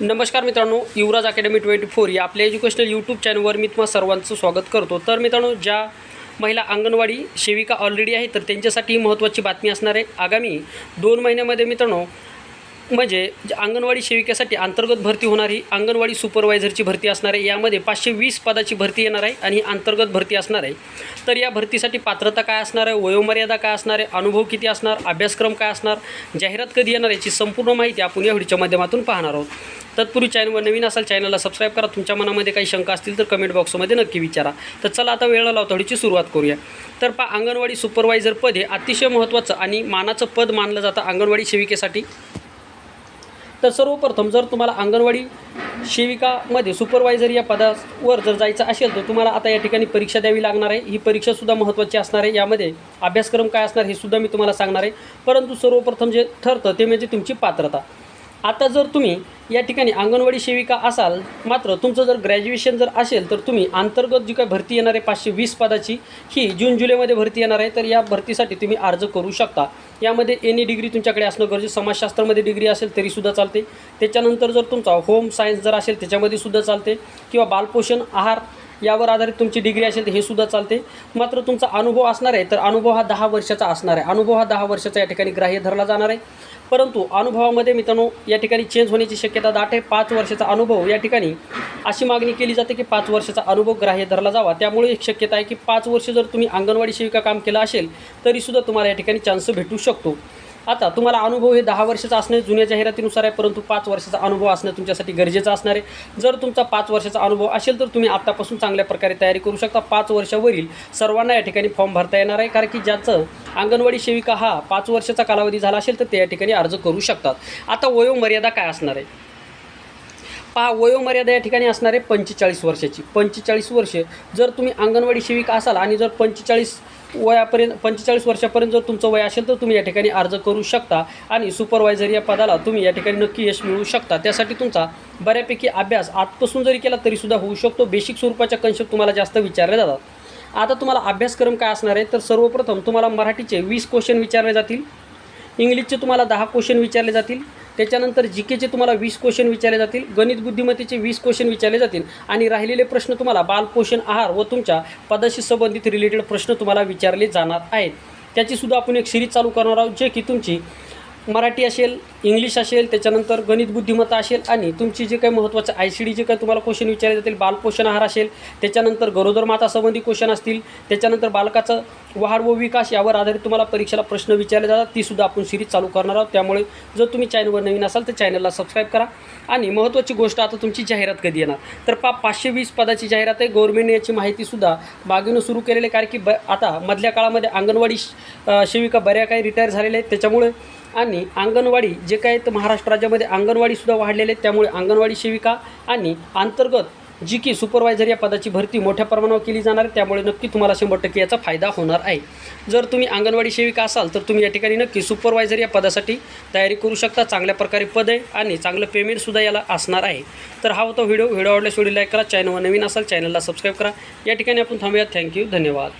नमस्कार मित्रांनो युवराज academy twenty four या आपल्या एज्युकेशनल यूट्यूब चॅनलवर मी तुम्हाला सर्वांचं स्वागत करतो. तर मित्रांनो ज्या महिला अंगणवाडी सेविका ऑलरेडी आहे तर त्यांच्यासाठी महत्त्वाची बातमी असणार आहे. आगामी दोन महिन्यामध्ये मित्रांनो म्हणजे अंगणवाडी सेविकेसाठी अंतर्गत भरती होणारी अंगणवाडी सुपरवायझरची भरती असणार आहे. यामध्ये पाचशे वीस पदाची भरती येणार आहे आणि अंतर्गत भरती असणार आहे. तर या भरतीसाठी पात्रता काय असणार आहे? वयोमर्यादा काय असणार आहे? अनुभव किती असणार? अभ्यासक्रम काय असणार? जाहिरात कधी येणार याची संपूर्ण माहिती आपण या व्हिडिओच्या माध्यमातून पाहणार आहोत. तत्पूर्वी चॅनलवर नवीन असाल चॅनलला सबस्क्राईब करा. तुमच्या मनामध्ये काही शंका असतील तर कमेंट बॉक्समध्ये नक्की विचारा. तर चला आता वेळ लावता थोडीची सुरुवात करूया. तर पा अंगणवाडी सुपरवायझर पद हे अतिशय महत्त्वाचं आणि मानाचं पद मानलं जातं अंगणवाडी सेविकेसाठी. तर सर्वप्रथम जर तुम्हाला अंगणवाडी सेविकामध्ये सुपरवायझर या पदावर जर जायचं असेल तर तुम्हाला आता या ठिकाणी परीक्षा द्यावी लागणार आहे. ही परीक्षासुद्धा महत्त्वाची असणार आहे. यामध्ये अभ्यासक्रम काय असणार हे सुद्धा मी तुम्हाला सांगणार आहे. परंतु सर्वप्रथम जे ठरतं ते म्हणजे तुमची पात्रता. आता जर तुम्ही या ठिकाणी अंगणवाडी सेविका असाल मात्र तुमचं जर ग्रॅज्युएशन जर असेल तर तुम्ही अंतर्गत जी काय भरती येणार आहे पाचशे वीस पदाची ही जून जुलैमध्ये भरती येणार आहे. तर या भरतीसाठी तुम्ही अर्ज करू शकता. यामध्ये एनी डिग्री तुमच्याकडे असणं गरजेचं. समाजशास्त्रामध्ये डिग्री असेल तरीसुद्धा चालते. त्याच्यानंतर जर तुमचा होम सायन्स जर असेल त्याच्यामध्ये सुद्धा चालते. किंवा बालपोषण आहार यावर आधारित तुमची डिग्री असेल तर हे सुद्धा चालते. मात्र तुमचा अनुभव असणार आहे तर अनुभव हा दहा वर्षाचा असणार आहे. अनुभव हा दहा वर्षाचा या ठिकाणी ग्राह्य धरला जाणार आहे. परंतु अनुभवामध्ये मित्रांनो या ठिकाणी चेंज होण्याची शक्यता दाट आहे. पाच वर्षाचा अनुभव या ठिकाणी अशी मागणी केली जाते की पाच वर्षाचा अनुभव ग्राह्य धरला जावा. त्यामुळे एक शक्यता आहे की पाच वर्ष जर तुम्ही अंगणवाडी सेविका काम केलं असेल तरीसुद्धा तुम्हाला या ठिकाणी चान्स भेटू शकतो. आता तुम्हाला अनुभव हे दहा वर्षाचा असणे जुन्या जाहिरातीनुसार आहे परंतु पाच वर्षाचा अनुभव असणं तुमच्यासाठी गरजेचं असणार आहे. जर तुमचा पाच वर्षाचा अनुभव असेल तर तुम्ही आत्तापासून चांगल्या प्रकारे तयारी करू शकता. पाच वर्षावरील सर्वांना या ठिकाणी फॉर्म भरता येणार आहे कारण की ज्याचं अंगणवाडी सेविका हा पाच वर्षाचा कालावधी झाला असेल तर ते या ठिकाणी अर्ज करू शकतात. आता वयोमर्यादा काय असणार आहे? पहा वयोमर्यादा या ठिकाणी असणार आहे पंचेचाळीस वर्षाची. पंचेचाळीस वर्षे जर तुम्ही अंगणवाडी सेविका असाल आणि जर पंचेचाळीस वयापर्यंत पंचेचाळीस वर्षापर्यंत जर तुमचं वय असेल तर तुम्ही या ठिकाणी अर्ज करू शकता आणि सुपरवायझर या पदाला तुम्ही या ठिकाणी नक्की यश मिळवू शकता. त्यासाठी तुमचा बऱ्यापैकी अभ्यास आजपासून जरी केला तरीसुद्धा होऊ शकतो. बेसिक स्वरूपाच्या कन्सेप्ट तुम्हाला जास्त विचारले जातात. आता तुम्हाला अभ्यासक्रम काय असणार आहे? तर सर्वप्रथम तुम्हाला मराठीचे वीस क्वेश्चन विचारले जातील. इंग्लिशचे तुम्हाला दहा क्वेश्चन विचारले जातील. त्याच्यानंतर जी केचे तुम्हाला वीस क्वेश्चन विचारले जातील गणित बुद्धिमत्तेचे वीस क्वेश्चन विचारले जातील आणि राहिलेले प्रश्न तुम्हाला बालपोषण आहार व तुमच्या पदाशी संबंधित रिलेटेड प्रश्न तुम्हाला विचारले जाणार आहेत. त्याचीसुद्धा आपण एक सिरीज चालू करणार आहोत जे की तुमची मराठी असेल इंग्लिश असेल त्याच्यानंतर गणित बुद्धिमत्ता असेल आणि तुमची जे काही महत्त्वाचं आय सी डी जे काही तुम्हाला क्वेश्चन विचारले जातील बालपोषण आहार असेल त्याच्यानंतर गरोदर मातासंबंधी क्वेश्चन असतील त्याच्यानंतर बालकाचं वाढ व विकास यावर आधारित तुम्हाला परीक्षेला प्रश्न विचारले जातात तीसुद्धा आपण सिरीज चालू करणार आहोत. त्यामुळे जर तुम्ही चॅनलवर नवीन असाल तर चॅनलला सबस्क्राईब करा. आणि महत्त्वाची गोष्ट आता तुमची जाहिरात कधी येणार? तर पा पाचशे वीस पदाची जाहिरात आहे. गव्हर्नमेंटने याची माहितीसुद्धा बागेनं सुरू केलेली आहे. कारण की ब आता मधल्या काळामध्ये अंगणवाडी सेविका बऱ्या काही रिटायर झालेल्या आहेत. त्याच्यामुळे आणि अंगणवाडी जे काय तर महाराष्ट्र राज्यामध्ये अंगणवाडीसुद्धा वाढलेले आहेत त्यामुळे अंगणवाडी सेविका आणि अंतर्गत जी की सुपरवायझर या पदाची भरती मोठ्या प्रमाणावर केली जाणार आहे त्यामुळे नक्की तुम्हाला शंभर टक्के याचा फायदा होणार आहे. जर तुम्ही अंगणवाडी सेविका असाल तर तुम्ही या ठिकाणी नक्की सुपरवायझर या पदासाठी तयारी करू शकता. चांगल्या प्रकारे पद आहे आणि चांगलं पेमेंटसुद्धा याला असणार आहे. तर हा होता व्हिडिओ. व्हिडिओ आवडल्यास व्हिडिओ लाईक करा. चॅनलवर नवीन असाल चॅनलला सबस्क्राईब करा. या ठिकाणी आपण थांबूया थँक्यू धन्यवाद.